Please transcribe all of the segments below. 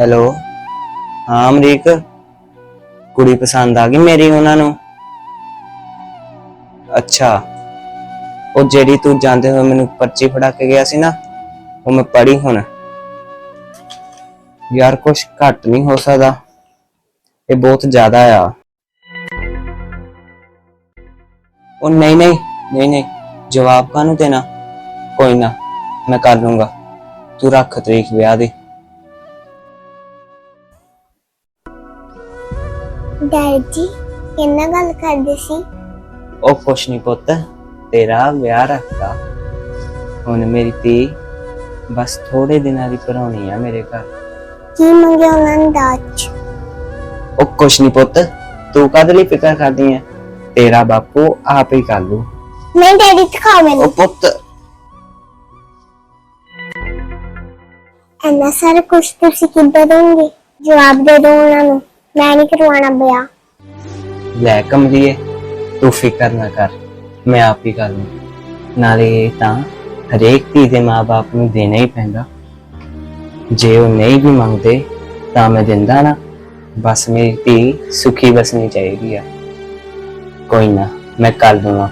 Hello. ਹਾਂ, ਅਮਰੀਕ। ਕੁੜੀ ਪਸੰਦ ਆ ਗਈ ਮੇਰੀ ਉਹਨਾਂ ਨੂੰ। ਅੱਛਾ। ਉਹ ਜਿਹੜੀ ਤੂੰ ਜਾਂਦੇ ਹੋਏ ਮੈਨੂੰ ਪਰਚੀ ਫੜਾ ਕੇ ਗਿਆ ਸੀ ਨਾ, ਉਹ ਮੈਂ ਪੜ੍ਹੀ ਹੁਣ। ਯਾਰ, ਕੁਛ ਘੱਟ ਨਹੀਂ ਹੋ ਸਕਦਾ। ਇਹ ਬਹੁਤ ਜ਼ਿਆਦਾ ਆ। ਉਹ ਨਹੀਂ ਨਹੀਂ ਨਹੀਂ ਨਹੀਂ। ਜਵਾਬ ਕਾਹਨੂੰ ਦੇਣਾ? ਕੋਈ ਨਾ, ਮੈਂ ਕਰ ਲੂੰਗਾ। ਤੂੰ ਰੱਖ ਤਰੀਕ ਵਿਆਹ ਦੀ। ਡੈਡ ਜੀ ਕਿੰਨਾ ਗੱਲ ਕਰਦੇ ਸੀ। ਉਹ ਕੁਛ ਨਹੀਂ ਪੁੱਤ ਤੇਰਾ ਵਿਆਹ ਰੱਖਤਾ। ਹੁਣ ਮੇਰੀ ਧੀ ਬਸ ਥੋੜੇ ਦਿਨਾਂ ਦੀ ਪਰੌਣੀ ਆ ਮੇਰੇ ਘਰ। ਕੀ ਮੰਗਿਆ ਉਹਨਾਂ ਨੇ ਦਾਜ 'ਚ? ਉਹ ਕੁਛ ਨਹੀਂ ਪੁੱਤ ਤੂੰ ਕਦ ਲਈ ਫਿਕਰ ਕਰਦੀ ਹੈ ਤੇਰਾ ਬਾਪੂ ਆਪ ਹੀ ਕਰ ਲੂ। ਨਹੀਂ ਡੈਡੀ ਦਿਖਾਓ ਉਹ ਮੈਨੂੰ ਪੁੱਤ। ਇੰਨਾ ਸਾਰਾ ਕੁਝ ਤੁਸੀਂ ਕਿੱਦਾਂ ਦੋਗੇ? ਜਵਾਬ ਦੇ ਦਿਓ ਉਹਨਾਂ ਨੂੰ। ਮੈਂ ਨਹੀਂ ਕਰਵਾਉਣਾ ਵਿਆਹ ਲੈ ਕਮਲੀਏ, ਤੂੰ ਫਿਕਰ ਨਾ ਕਰ, ਮੈਂ ਆਪ ਹੀ ਕਰ ਲੂੰ। ਨਾਲੇ ਇਹ ਤਾਂ ਹਰੇਕ ਧੀ ਦੇ ਮਾਪੇ ਨੂੰ ਦੇਣਾ ਹੀ ਪੈਂਦਾ। ਜੇ ਉਹ ਨਹੀਂ ਵੀ ਮੰਗਦੇ, ਤਾਂ ਮੈਂ ਦਿੰਦਾ ਨਾ। ਬਸ ਮੇਰੀ ਧੀ ਸੁਖੀ ਬਸਣੀ ਚਾਹੀਦੀ ਆ। ਕੋਈ ਨਾ, ਮੈਂ ਕਰ ਲੂੰ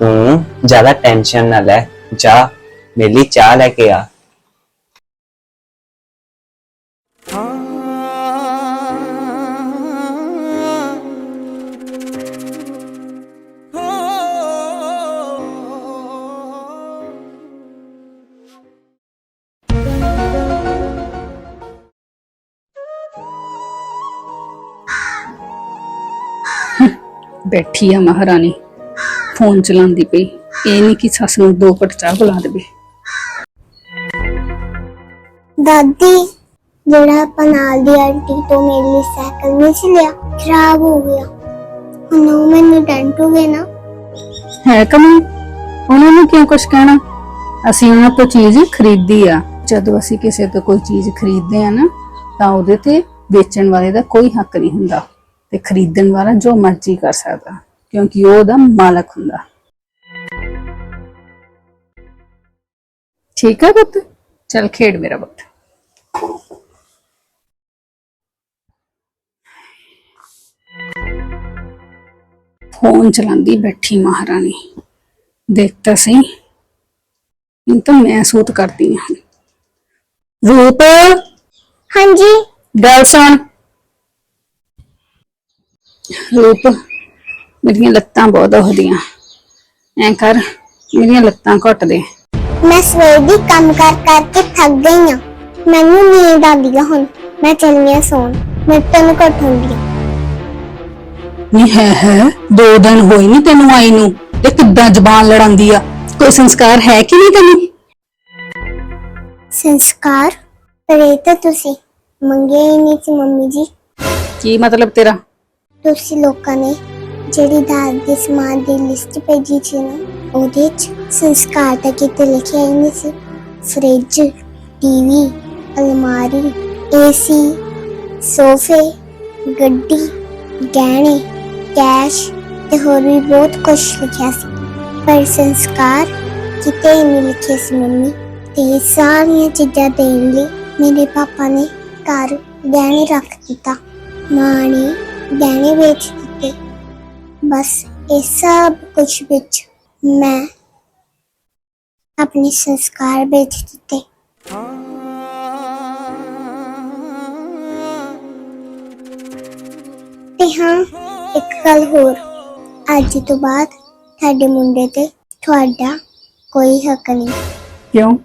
ਤੂੰ ਜ਼ਿਆਦਾ ਟੈਨਸ਼ਨ ਨਾ ਲੈ, ਜਾ, ਮੇਰੀ ਚਾਹ ਲੈ ਕੇ ਆ। ਬੈਠੀ ਆ ਮਹਾਰਾਣੀ। ਫੋਨ ਚਲਾਉਂਦੀ ਪਈ। ਇਹ ਨਹੀਂ ਕਿ ਸੱਸ ਨੂੰ ਦੋ ਘਟ ਚਾਹ ਬੁਲਾ ਦੇਵੇ। ਦਾਦੀ ਜਿਹੜਾ ਆਪਾਂ ਨਾਲ ਦੀ ਆਂਟੀ ਤੋਂ ਮੇਰੇ ਲਈ ਸਾਈਕਲ ਨਹੀਂ ਸੀ ਲਿਆ ਖਰਾਬ ਹੋ ਗਿਆ। ਹੁਣ ਉਹ ਮੈਨੂੰ ਡੰਟੂਗੇ ਨਾ? ਹੈ ਕਮਲ ਉਹਨਾਂ ਨੂੰ ਕਿਉਂ ਕੁਛ ਕਹਿਣਾ? ਅਸੀਂ ਉਹਨਾਂ ਤੋਂ ਚੀਜ਼ ਖਰੀਦੀ ਆ। ਜਦੋਂ ਅਸੀਂ ਕਿਸੇ ਤੋਂ ਕੋਈ ਚੀਜ਼ ਖਰੀਦਦੇ ਆ ਨਾ ਤਾਂ ਉਹਦੇ ਤੇ ਵੇਚਣ ਵਾਲੇ ਦਾ ਕੋਈ ਹੱਕ ਨਹੀਂ ਹੁੰਦਾ। ਤੇ ਖਰੀਦਣ ਵਾਲਾ ਜੋ ਮਰਜ਼ੀ ਕਰ ਸਕਦਾ ਕਿਉਂਕਿ ਉਹ ਉਹਦਾ ਮਾਲਕ ਹੁੰਦਾ। ਠੀਕ ਹੈ ਪੁੱਤ? ਚਲ ਖੇਡ ਮੇਰਾ ਪੁੱਤ। ਫੋਨ ਚਲਾਉਂਦੀ ਬੈਠੀ ਮਹਾਰਾਣੀ। ਦੇਖਤਾ ਸਹੀ ਇਹ ਤਾਂ ਮੈਂ ਸੂਤ ਕਰਦੀ ਹਾਂ। ਰੂਪ? ਹਾਂਜੀ। ਗੱਲ ਸੁਣ। ਰੂਪ। ਮੇਰੀਆਂ ਲੱਤਾਂ ਬਹੁਤ ਦੁਖਦੀਆਂ। ਐਂ ਕਰ ਮੇਰੀਆਂ ਲੱਤਾਂ ਘੁੱਟ ਦੇ ਮੈਂ ਸਵੇਰ ਦੀ ਕੰਮ ਕਰ ਕਰਕੇ ਥੱਕ ਗਈ ਹਾਂ। ਮੈਨੂੰ ਨੀਂਦ ਆਉਂਦੀ ਆ ਹੁਣ। ਮੈਂ ਚੱਲਨੀ ਆ ਸੌਣ। ਮੈਂ ਤੈਨੂੰ ਘਟੂੰਗੀ ਨਹੀਂ ਹੈ ਹੈ। ਦੋ ਦਿਨ ਹੋਏ ਨਹੀਂ ਤੈਨੂੰ ਆਈ ਨੂੰ। ਤੇ ਕਿੱਦਾਂ ਜ਼ਬਾਨ ਲੜਾਉਂਦੀ ਆ? ਕੋਈ ਸੰਸਕਾਰ ਹੈ ਕਿ ਨਹੀਂ ਤੈਨੂੰ? ਸੰਸਕਾਰ? ਪਰ ਇਹ ਤਾਂ ਤੁਸੀਂ। ਮੰਗੇ ਹੀ ਨਹੀਂ ਸੀ ਮੰਮੀ ਜੀ। ਕੀ ਮਤਲਬ ਤੇਰਾ? ਤੁਸੀਂ ਲੋਕਾਂ ਨੇ ਜਿਹੜੀ ਦਾਜ ਦੇ ਸਮਾਨ ਦੀ ਲਿਸਟ ਭੇਜੀ ਸੀ ਨਾ, ਉਹਦੇ 'ਚ ਸੰਸਕਾਰ ਤਾਂ ਕਿਤੇ ਲਿਖਿਆ ਹੀ ਨਹੀਂ ਸੀ। ਫ੍ਰਿਜ ਟੀਵੀ ਅਲਮਾਰੀ ਏਸੀ ਸੋਫੇ, ਗੱਡੀ, ਗਹਿਣੇ, ਕੈਸ਼ ਤੇ ਹੋਰ ਵੀ ਬਹੁਤ ਕੁਝ ਲਿਖਿਆ ਸੀ। ਪਰ ਸੰਸਕਾਰ ਕਿਤੇ ਹੀ ਨਹੀਂ ਲਿਖੇ ਸੀ ਮੰਮੀ। ਤੇ ਇਹ ਸਾਰੀਆਂ ਚੀਜ਼ਾਂ ਦੇਣ ਲਈ ਮੇਰੇ ਪਾਪਾ ਨੇ ਘਰ ਗਹਿਣੇ ਰੱਖ ਦਿੱਤਾ। ਮਾਂ ਨੇ ਗਹਿਣੇ ਵੇਚ ਦਿੱਤੇ ਬਸ ਇਹ ਸਭ ਕੁਝ ਵਿੱਚ ਮੈਂ ਆਪਣੇ ਸੰਸਕਾਰ ਵੇਚ ਦਿੱਤੇ ਤੇ ਹਾਂ ਇੱਕ ਗੱਲ ਹੋਰ ਅੱਜ ਤੋਂ ਬਾਅਦ ਤੁਹਾਡੇ ਮੁੰਡੇ ਤੇ ਤੁਹਾਡਾ ਕੋਈ ਹੱਕ ਨਹੀਂ ਕਿਉਂ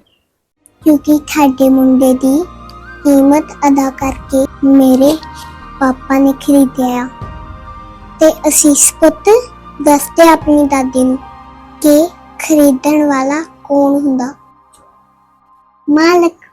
ਕਿਉਂਕਿ ਤੁਹਾਡੇ ਮੁੰਡੇ ਦੀ ਕੀਮਤ ਅਦਾ ਕਰਕੇ ਮੇਰੇ ਪਾਪਾ ਨੇ ਖਰੀਦਿਆ ਆ ਤੇ ਅਸੀਸ ਪੁੱਤ ਦੱਸਦੇ ਆਪਣੀ ਦਾਦੀ ਨੂੰ ਕਿ ਖਰੀਦਣ ਵਾਲਾ ਕੌਣ ਹੁੰਦਾ? ਮਾਲਕ